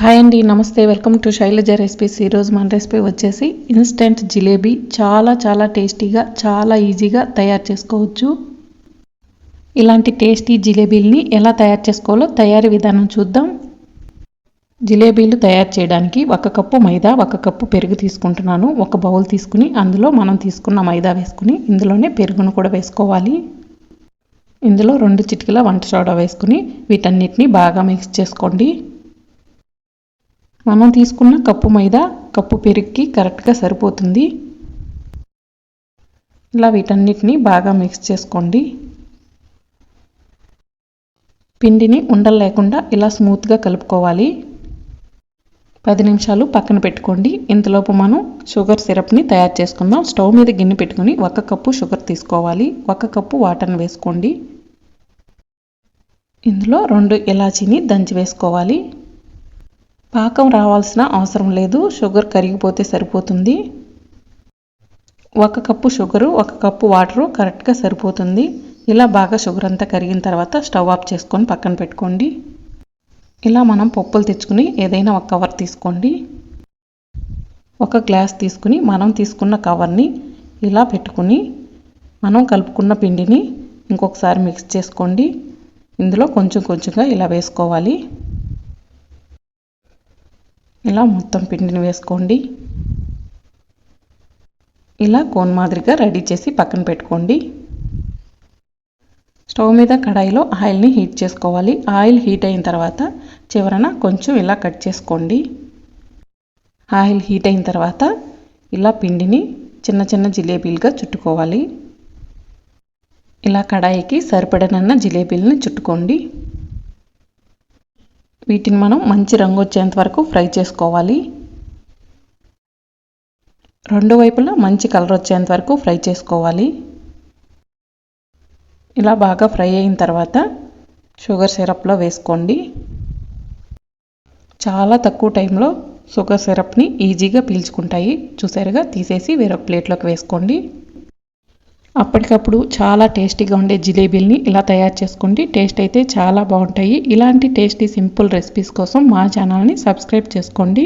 Hi అండి నమస్తే. Welcome to Shailaja recipes. ఈరోజు మన రెసిపీ వచ్చేసి ఇన్స్టెంట్ జిలేబీ. చాలా చాలా టేస్టీగా చాలా ఈజీగా తయారు చేసుకోవచ్చు. ఇలాంటి టేస్టీ జిలేబీల్ని ఎలా తయారు చేసుకోవాలో తయారీ విధానం చూద్దాం. జిలేబీలు తయారు చేయడానికి ఒక కప్పు మైదా ఒక కప్పు పెరుగు తీసుకుంటున్నాను. ఒక బౌల్ తీసుకుని అందులో మనం తీసుకున్న మైదా వేసుకుని ఇందులోనే పెరుగును కూడా వేసుకోవాలి. ఇందులో రెండు చిటికల వంట సోడా వేసుకుని వీటన్నిటిని బాగా మిక్స్ చేసుకోండి. మనం తీసుకున్న కప్పు మైదా కప్పు పెరుగుకి కరెక్ట్గా సరిపోతుంది. ఇలా వీటన్నిటిని బాగా మిక్స్ చేసుకోండి. పిండిని ఉండలు లేకుండా ఇలా స్మూత్గా కలుపుకోవాలి. పది నిమిషాలు పక్కన పెట్టుకోండి. ఇంతలోపు మనం షుగర్ సిరప్ని తయారు చేసుకుందాం. స్టవ్ మీద గిన్నె పెట్టుకుని ఒక కప్పు షుగర్ తీసుకోవాలి. ఒక కప్పు వాటర్ని వేసుకోండి. ఇందులో రెండు ఇలాచీని దంచి వేసుకోవాలి. పాకం రావాల్సిన అవసరం లేదు షుగర్ కరిగిపోతే సరిపోతుంది. ఒక కప్పు షుగరు ఒక కప్పు వాటరు కరెక్ట్గా సరిపోతుంది. ఇలా బాగా షుగర్ అంతా కరిగిన తర్వాత స్టవ్ ఆఫ్ చేసుకొని పక్కన పెట్టుకోండి. ఇలా మనం పప్పులు తెచ్చుకుని ఏదైనా ఒక కవర్ తీసుకోండి. ఒక గ్లాస్ తీసుకుని మనం తీసుకున్న కవర్ని ఇలా పెట్టుకుని మనం కలుపుకున్న పిండిని ఇంకొకసారి మిక్స్ చేసుకోండి. ఇందులో కొంచెం కొంచెంగా ఇలా వేసుకోవాలి. ఇలా మొత్తం పిండిని వేసుకోండి. ఇలా కోన్ మాదిరిగా రెడీ చేసి పక్కన పెట్టుకోండి. స్టవ్ మీద కడాయిలో ఆయిల్ని హీట్ చేసుకోవాలి. ఆయిల్ హీట్ అయిన తర్వాత చివరన కొంచెం ఇలా కట్ చేసుకోండి. ఆయిల్ హీట్ అయిన తర్వాత ఇలా పిండిని చిన్న చిన్న జిలేబీలుగా చుట్టుకోవాలి. ఇలా కడాయికి సరిపడనన్న జిలేబీలని చుట్టుకోండి. వీటిని మనం మంచి రంగు వచ్చేంత వరకు ఫ్రై చేసుకోవాలి. రెండు వైపులా మంచి కలర్ వచ్చేంత వరకు ఫ్రై చేసుకోవాలి. ఇలా బాగా ఫ్రై అయిన తర్వాత షుగర్ సిరప్లో వేసుకోండి. చాలా తక్కువ టైంలో షుగర్ సిరప్ని ఈజీగా పీల్చుకుంటాయి. చూసారుగా? తీసేసి వేరొక ప్లేట్లోకి వేసుకోండి. అప్పటికప్పుడు చాలా టేస్టీగా ఉండే జిలేబీల్ని ఇలా తయారు చేసుకోండి. టేస్ట్ అయితే చాలా బాగుంటాయి. ఇలాంటి టేస్టీ సింపుల్ రెసిపీస్ కోసం మా ఛానల్ని సబ్స్క్రైబ్ చేసుకోండి.